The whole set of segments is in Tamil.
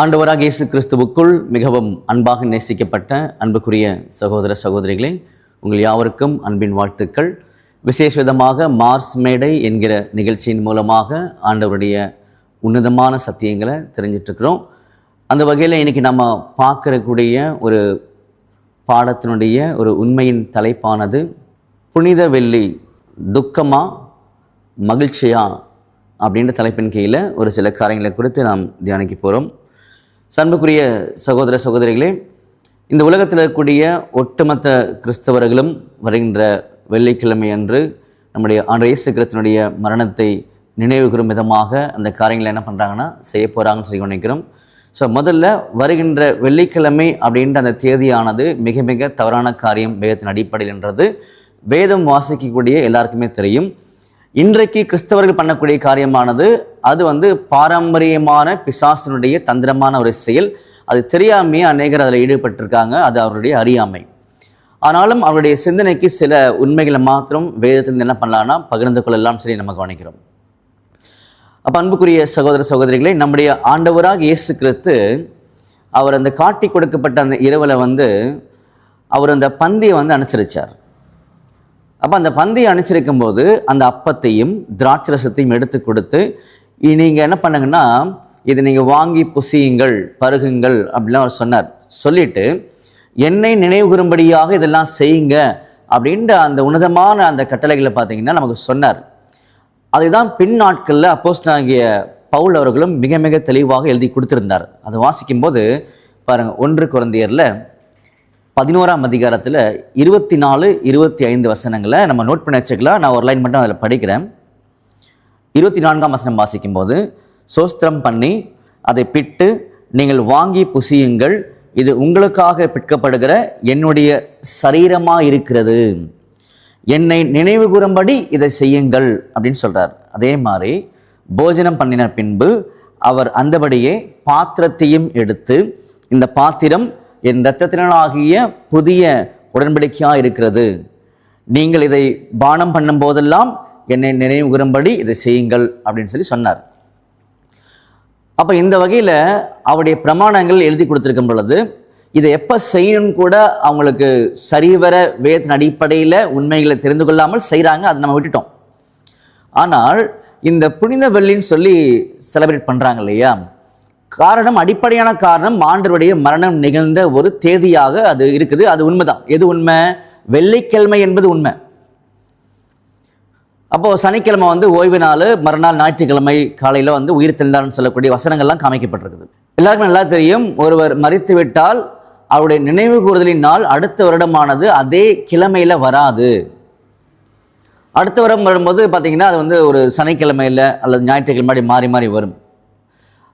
ஆண்டவராக இயேசு கிறிஸ்துவுக்குள் மிகவும் அன்பாக நேசிக்கப்பட்ட அன்புக்குரிய சகோதர சகோதரிகளே உங்கள் யாவருக்கும் அன்பின் வாழ்த்துக்கள். விசேஷ விதமாக மார்ஸ் மேடை என்கிற நிகழ்ச்சியின் மூலமாக ஆண்டவருடைய உன்னதமான சத்தியங்களை தெரிஞ்சிட்ருக்கிறோம். அந்த வகையில் இன்றைக்கி நம்ம பார்க்கறக்கூடிய ஒரு பாடத்தினுடைய ஒரு உண்மையின் தலைப்பானது புனித வெள்ளி துக்கமா மகிழ்ச்சியா? அப்படின்ற தலைப்பின் கீழே ஒரு சில காரியங்களை குறித்து நாம் தியானிக்க போகிறோம் சண்புக்குரிய சகோதர சகோதரிகளே இந்த உலகத்தில் இருக்கக்கூடிய ஒட்டுமொத்த கிறிஸ்தவர்களும் வருகின்ற வெள்ளிக்கிழமை அன்று நம்முடைய ஆண்டு இயேசு கிறிஸ்தனுடைய மரணத்தை நினைவுகிறும் விதமாக அந்த காரியங்களை என்ன பண்ணுறாங்கன்னா செய்ய போகிறாங்கன்னு சொல்லி நினைக்கிறோம். ஸோ முதல்ல வருகின்ற வெள்ளிக்கிழமை அப்படின்ற அந்த தேதியானது மிக மிக தவறான காரியம் வேதத்தின் அடிப்படையில் என்றது வேதம் வாசிக்கக்கூடிய எல்லாருக்குமே தெரியும். இன்றைக்கு கிறிஸ்தவர்கள் பண்ணக்கூடிய காரியமானது அது வந்து பாரம்பரியமான பிசாசனுடைய தந்திரமான ஒரு செயல். அது தெரியாமையே அநேகர் அதில் ஈடுபட்டிருக்காங்க அது அவருடைய அறியாமை. ஆனாலும் அவருடைய சிந்தனைக்கு சில உண்மைகளை மாத்திரம் வேதத்தில் என்ன பண்ணலான்னா பகிர்ந்து கொள்ளலாம் சரி நம்ம கவனிக்கிறோம். அப்போ அன்புக்குரிய சகோதர சகோதரிகளை நம்முடைய ஆண்டவராக இயேசு கிறிஸ்து அவர் அந்த காட்டி கொடுக்கப்பட்ட அந்த இரவில் வந்து அவர் அந்த பந்தியை வந்து அனுசரித்தார் அப்போ அந்த பந்தியை அனுசரிக்கும் போது அந்த அப்பத்தையும் திராட்சரசத்தையும் எடுத்து கொடுத்து நீங்கள் என்ன பண்ணுங்கன்னா இதை நீங்கள் வாங்கி புசியுங்கள் பருகுங்கள் அப்படிலாம் அவர் சொன்னார். சொல்லிட்டு என்னை நினைவுகூரும்படியாக இதெல்லாம் செய்யுங்க அப்படின்ற அந்த உன்னதமான அந்த கட்டளைகளை பார்த்தீங்கன்னா நமக்கு சொன்னார். அதை தான் பின் நாட்களில் அப்போஸ்ட் ஆகிய பவுல் அவர்களும் மிக மிக தெளிவாக எழுதி கொடுத்திருந்தார். அதை வாசிக்கும்போது பாருங்கள் ஒன்று குழந்தையரில் பதினோராம் அதிகாரத்தில் இருபத்தி நாலு இருபத்தி ஐந்து வசனங்களை நம்ம நோட் பண்ணி வச்சுக்கலாம். நான் ஒரு லைன் மட்டும் அதில் படிக்கிறேன். இருபத்தி நான்காம் வசனம் வாசிக்கும்போது சோஸ்திரம் பண்ணி அதை பிட்டு நீங்கள் வாங்கி புசியுங்கள். இது உங்களுக்காக பிற்கப்படுகிற என்னுடைய சரீரமாக இருக்கிறது என்னை நினைவு கூறும்படி இதை செய்யுங்கள் அப்படின்னு சொல்கிறார் அதே மாதிரி போஜனம் பண்ணின பின்பு அவர் அந்தபடியே பாத்திரத்தையும் எடுத்து இந்த பாத்திரம் என் இரத்தத்தினாகிய புதிய உடன்படிக்கையாக இருக்கிறது. நீங்கள் இதை பானம் பண்ணும் போதெல்லாம் என்னை நினைவுகுறும்படி இதை செய்யுங்கள் அப்படின்னு சொல்லி சொன்னார். அப்போ இந்த வகையில் அவருடைய பிரமாணங்கள் எழுதி கொடுத்துருக்கும் பொழுது இதை எப்போ செய்யணும்னு கூட அவங்களுக்கு சரிவர வேதத்தின் அடிப்படையில் உண்மைகளை தெரிந்து கொள்ளாமல் செய்கிறாங்க அதை நம்ம விட்டுட்டோம். ஆனால் இந்த புனித வெள்ளின்னு சொல்லி செலிப்ரேட் பண்ணுறாங்க இல்லையா? காரணம் அடிப்படையான காரணம் ஆண்டருடைய மரணம் நிகழ்ந்த ஒரு தேதியாக அது இருக்குது. அது உண்மைதான். எது உண்மை? வெள்ளிக்கிழமை என்பது உண்மை. அப்போது சனிக்கிழமை வந்து ஓய்வு நாள் மறுநாள் ஞாயிற்றுக்கிழமை காலையில் வந்து உயிர் தெளிந்தார்னு சொல்லக்கூடிய வசனங்கள்லாம் காமிக்கப்பட்டிருக்குது. எல்லாருக்கும் நல்லா தெரியும். ஒருவர் மறித்து விட்டால் அவருடைய நினைவு கூறுதலின் நாள் அடுத்த வருடமானது அதே கிழமையில் வராது. அடுத்த வருடம் வரும்போது பார்த்தீங்கன்னா அது வந்து ஒரு சனிக்கிழமையில் அல்லது ஞாயிற்றுக்கிழமை மாதிரி மாறி மாறி வரும்.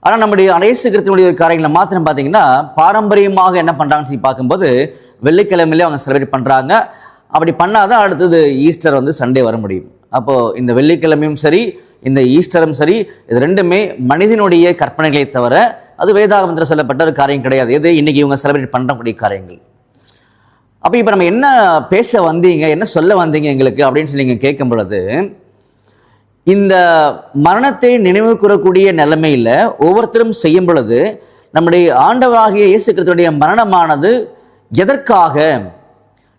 ஆனால் நம்முடைய அனைத்து கிருத்தினுடைய ஒரு காரியங்களை மாத்திரம் பார்த்தீங்கன்னா பாரம்பரியமாக என்ன பண்ணுறாங்கன்னு சொல்லி பார்க்கும்போது வெள்ளிக்கிழமையிலே அவங்க செலிப்ரேட் பண்ணுறாங்க அப்படி பண்ணாதான் அடுத்தது ஈஸ்டர் வந்து சண்டே வர முடியும். அப்போது இந்த வெள்ளிக்கிழமையும் சரி இந்த ஈஸ்டரும் சரி இது ரெண்டுமே மனிதனுடைய கற்பனைகளை தவிர அது வேதாகமத்தில் சொல்லப்பட்ட ஒரு காரியம் கிடையாது. எது? இன்றைக்கி இவங்க செலிப்ரேட் பண்ணக்கூடிய காரியங்கள். அப்போ இப்போ நம்ம என்ன பேச வந்தீங்க என்ன சொல்ல வந்தீங்க எங்களுக்கு அப்படின்னு சொல்லி நீங்கள் கேட்கும் பொழுது இந்த மரணத்தை நினைவு கூறக்கூடிய நிலைமையில் ஒவ்வொருத்தரும் செய்யும் பொழுது நம்முடைய ஆண்டவராகிய இயேசு கிறிஸ்துடைய மரணமானது எதற்காக?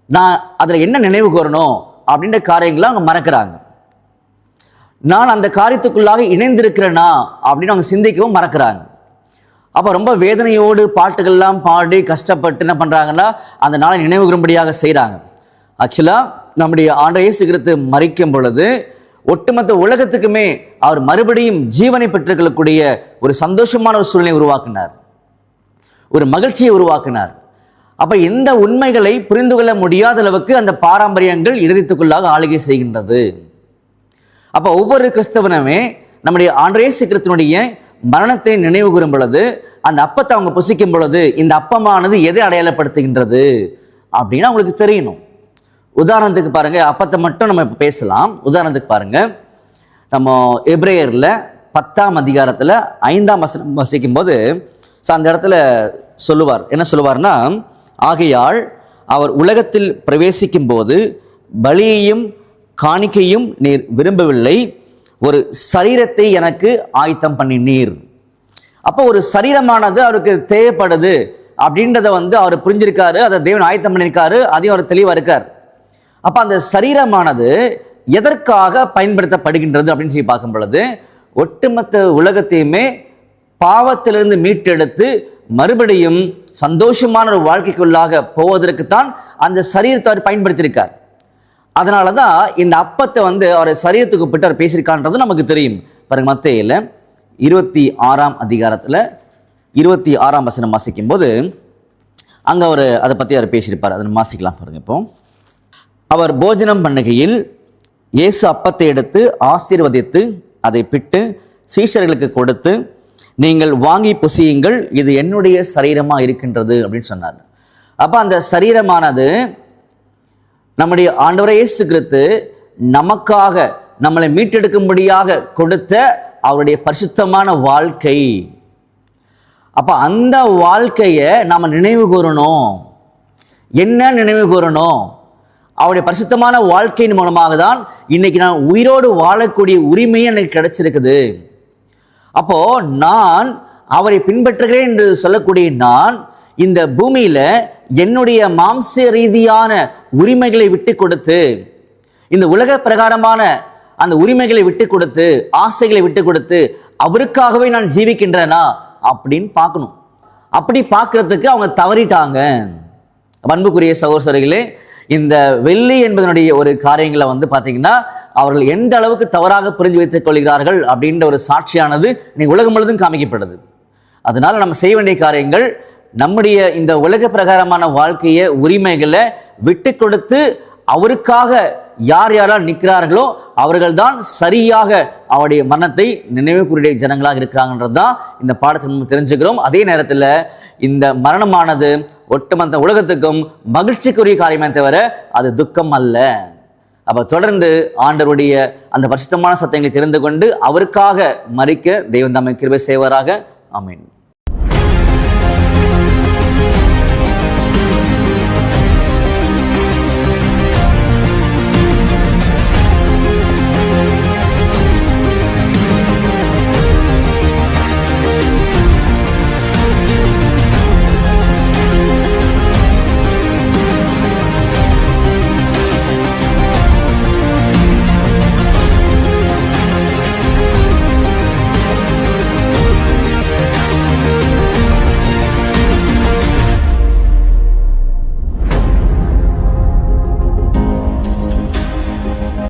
நான் அதில் என்ன நினைவு கூறணும்? அப்படின்ற காரியங்களை அவங்க மறக்கிறாங்க. நான் அந்த காரியத்துக்குள்ளாக இணைந்திருக்கிறேனா? அப்படின்னு அவங்க சிந்திக்கவும் மறக்கிறாங்க. அப்போ ரொம்ப வேதனையோடு பாட்டுகள்லாம் பாடி கஷ்டப்பட்டு என்ன பண்ணுறாங்கன்னா அந்த நாளை நினைவுகுறும்படியாக செய்கிறாங்க ஆக்சுவலாக நம்முடைய ஆண்ட இயேசு கிறிஸ்து மறிக்கும் பொழுது ஒட்டுமொத்த உலகத்துக்குமே அவர் மறுபடியும் ஜீவனை பெற்றுக்கொள்ளக்கூடிய ஒரு சந்தோஷமான ஒரு சூழ்நிலை உருவாக்கினார். ஒரு மகிழ்ச்சியை உருவாக்கினார். அப்போ இந்த உண்மைகளை புரிந்து கொள்ள முடியாத அளவுக்கு அந்த பாரம்பரியங்கள் இறுதித்துக்குள்ளாக ஆளுகை செய்கின்றது. அப்போ ஒவ்வொரு கிறிஸ்தவனுமே நம்முடைய ஆண்டரேசு சீக்கிரத்தினுடைய மரணத்தை நினைவு கூறும் பொழுது அந்த அப்பத்தை அவங்க புசிக்கும் பொழுது இந்த அப்பமானது எதை அடையாளப்படுத்துகின்றது? அப்படின்னு அவங்களுக்கு தெரியணும். உதாரணத்துக்கு பாருங்க அப்பத்தை மட்டும் நம்ம இப்போ பேசலாம். உதாரணத்துக்கு பாருங்க நம்ம எப்ரேயரில் பத்தாம் அதிகாரத்தில் ஐந்தாம் வசனம் வசிக்கும் போது ஸோ அந்த இடத்துல சொல்லுவார். என்ன சொல்லுவார்னா ஆகையால் அவர் உலகத்தில் பிரவேசிக்கும் போது பலியையும் காணிக்கையும் நீர் விரும்பவில்லை. ஒரு சரீரத்தை எனக்கு ஆயத்தம் பண்ணினீர் அப்போ ஒரு சரீரமானது அவருக்கு தேவைப்படுது அப்படின்றத வந்து அவர் புரிஞ்சிருக்காரு அதை தேவன் ஆயத்தம் பண்ணியிருக்காரு அதையும் அவர் தெளிவாக இருக்கார். அப்போ அந்த சரீரமானது எதற்காக பயன்படுத்தப்படுகின்றது அப்படின்னு சொல்லி பார்க்கும் பொழுது ஒட்டுமொத்த உலகத்தையுமே பாவத்திலிருந்து மீட்டெடுத்து மறுபடியும் சந்தோஷமான ஒரு வாழ்க்கைக்குள்ளாக போவதற்குத்தான் அந்த சரீரத்தை அவர் பயன்படுத்தியிருக்கார். அதனால தான் இந்த அப்பத்தை வந்து அவர் சரீரத்துக்கு போட்டு அவர் பேசியிருக்கான்றது நமக்கு தெரியும். பாருங்க மத்தையில் இருபத்தி ஆறாம் அதிகாரத்தில் இருபத்தி ஆறாம் வசனம் வாசிக்கும் போது அங்கே அவர் அதை பற்றி அவர் பேசியிருப்பார். அதை மாசிக்கலாம் வாசிக்கலாம் பாருங்க இப்போ. அவர் போஜனம் பண்ணுகையில் இயேசு அப்பத்தை எடுத்து ஆசீர்வதித்து அதை பிட்டு சீஷர்களுக்கு கொடுத்து நீங்கள் வாங்கி புசியுங்கள் இது என்னுடைய சரீரமாக இருக்கின்றது அப்படின்னு சொன்னார். அப்போ அந்த சரீரமானது நம்முடைய ஆண்டவரை இயேசு கிறித்து நமக்காக நம்மளை மீட்டெடுக்கும்படியாக கொடுத்த அவருடைய பரிசுத்தமான வாழ்க்கை. அப்போ அந்த வாழ்க்கையை நாம் நினைவு கூறணும். என்ன நினைவு கூறணும்? அவருடைய பரிசுத்தமான வாழ்க்கையின் மூலமாக தான் இன்னைக்கு நான் உயிரோடு வாழக்கூடிய உரிமையும் எனக்கு கிடைச்சிருக்குது. அப்போ நான் அவரை பின்பற்றுகிறேன் என்று சொல்லக்கூடிய நான் இந்த பூமியில என்னுடைய மாம்ச ரீதியான உரிமைகளை விட்டு கொடுத்து இந்த உலக பிரகாரமான அந்த உரிமைகளை விட்டு கொடுத்து ஆசைகளை விட்டு கொடுத்து அவருக்காகவே நான் ஜீவிக்கின்றேனா அப்படின்னு பார்க்கணும். அப்படி பார்க்கறதுக்கு அவங்க தவறிட்டாங்க. அன்புக்குரிய சகோதரர்களே இந்த வெள்ளி என்பதனுடைய ஒரு காரியங்களை வந்து பார்த்தீங்கன்னா அவர்கள் எந்த அளவுக்கு தவறாக புரிஞ்சு வைத்துக் கொள்கிறார்கள் அப்படின்ற ஒரு சாட்சியானது இன்னைக்கு உலகம் முழுதும் காமிக்கப்படுது. அதனால நம்ம செய்ய வேண்டிய காரியங்கள் நம்முடைய இந்த உலக பிரகாரமான வாழ்க்கையை உரிமைகளை விட்டு கொடுத்து அவருக்காக யார் யாரால் நிற்கிறார்களோ அவர்கள்தான் சரியாக அவருடைய மரணத்தை நினைவு கூறிய ஜனங்களாக இருக்கிறாங்கன்றது தான் இந்த பாடத்தை நம்ம தெரிஞ்சுக்கிறோம். அதே நேரத்தில் இந்த மரணமானது ஒட்டுமொத்த உலகத்துக்கும் மகிழ்ச்சிக்குரிய காரியமே தவிர அது துக்கம் அல்ல. அப்போ தொடர்ந்து ஆண்டவருடைய அந்த பரிசுத்தமான சத்தங்களை தெரிந்து கொண்டு அவருக்காக மறிக்க தெய்வம் தம்மை கிருபை செய்வராக. ஆமென்.